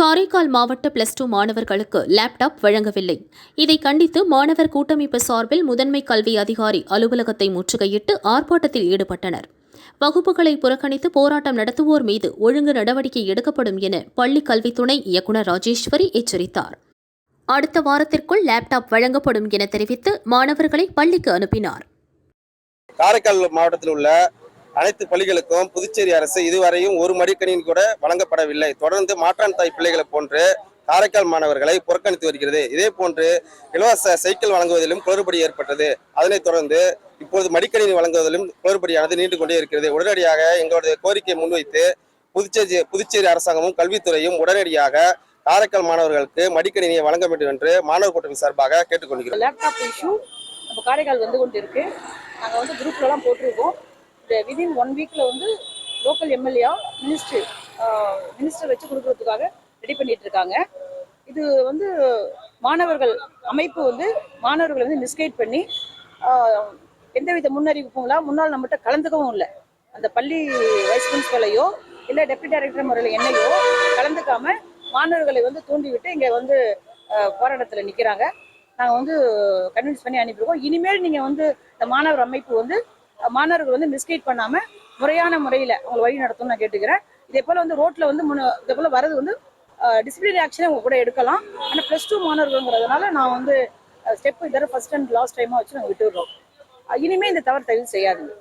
காரைக்கால் மாவட்ட plus two மாணவர்களுக்கு laptop வழங்கவில்லை. இதை கண்டித்து மாணவர் கூட்டமைப்பு சார்பில் முதன்மை கல்வி அதிகாரி அலுவலகத்தை முற்றுகையிட்டு ஆர்ப்பாட்டத்தில் ஈடுபட்டனர். வகுப்புகளை புறக்கணித்து போராட்டம் நடத்துவோர் மீது ஒழுங்கு நடவடிக்கை எடுக்கப்படும் என பள்ளி கல்வி துணை இயக்குநர் ராஜேஸ்வரி எச்சரித்தார். அடுத்த வாரத்திற்குள் லேப்டாப் வழங்கப்படும் என தெரிவித்து மாணவர்களை பள்ளிக்கு அனுப்பினார். காரைக்கால் மாவட்டத்தில் உள்ள அனைத்து பள்ளிகளுக்கும் புதுச்சேரி அரசு இதுவரையும் ஒரு மடிக்கணினி கூட வழங்கப்படவில்லை. தொடர்ந்து மாற்றான் தாய் பிள்ளைகளை போன்று காரைக்கால் மாணவர்களை புறக்கணித்து வருகிறது. இதே போன்று இலவச சைக்கிள் வழங்குவதிலும் குளறுபடி ஏற்பட்டது. அதனைத் தொடர்ந்து இப்போது மடிக்கணினி வழங்குவதிலும் குளறுபடியானது நீண்டு கொண்டே இருக்கிறது. உடனடியாக எங்களுடைய கோரிக்கையை முன்வைத்து புதுச்சேரி புதுச்சேரி அரசாங்கமும் கல்வித்துறையும் உடனடியாக காரைக்கால் மாணவர்களுக்கு மடிக்கணினியை வழங்க வேண்டும் என்று மாணவர் கூட்டணி சார்பாக கேட்டுக்கொள்கிறோம். லேப்டாப் இஷ்யூ நம்ம காரைக்கால் வந்து கொண்டு இருக்கு நாங்கள் வந்து குரூப்லலாம் போட்டிருக்கோம். விதின் ஒன் வீக்கில் வந்து லோக்கல் எம்எல்ஏ மினிஸ்டர் மினிஸ்டர் வச்சு கொடுக்கறதுக்காக ரெடி பண்ணிட்டு இருக்காங்க. இது வந்து மாணவர்கள் அமைப்பு வந்து மாணவர்களை வந்து மிஸ்கைட் பண்ணி ஆஹ், எந்தவித முன்னறிவிப்புங்களா முன்னால் நம்மகிட்ட கலந்துக்கவும் இல்லை. அந்த பள்ளி வைஸ் பிரின்சிபலையோ இல்லை டெப்டி டைரக்டர் முறையில் என்னையோ கலந்துக்காம மாணவர்களை வந்து தூண்டிவிட்டு இங்கே வந்து போராட்டத்தில் நிற்கிறாங்க நாங்கள் வந்து கன்வின்ஸ் பண்ணி அனுப்பியிருக்கோம். இனிமேல் நீங்கள் வந்து இந்த மாணவர் அமைப்பு வந்து மாணவர்கள் வந்து மிஸ்கைட் பண்ணாம முறையான முறையில அவங்களை வழி நடத்தணும் நான் கேட்டுக்கிறேன். இதே போல வந்து ரோட்ல வந்து முன்ன இதே போல வரது வந்து டிசிப்ளினரி ஆக்ஷனே உங்க கூட எடுக்கலாம். ஆனால் ப்ளஸ் டூ மாணவர்கள்ங்கிறதுனால நான் வந்து ஸ்டெப் இதர ஃபர்ஸ்ட் அண்ட் லாஸ்ட் டைமாக வச்சு நாங்கள் விட்டுடுறோம். இனிமே இந்த தவறு தயவு செய்யாதுங்க.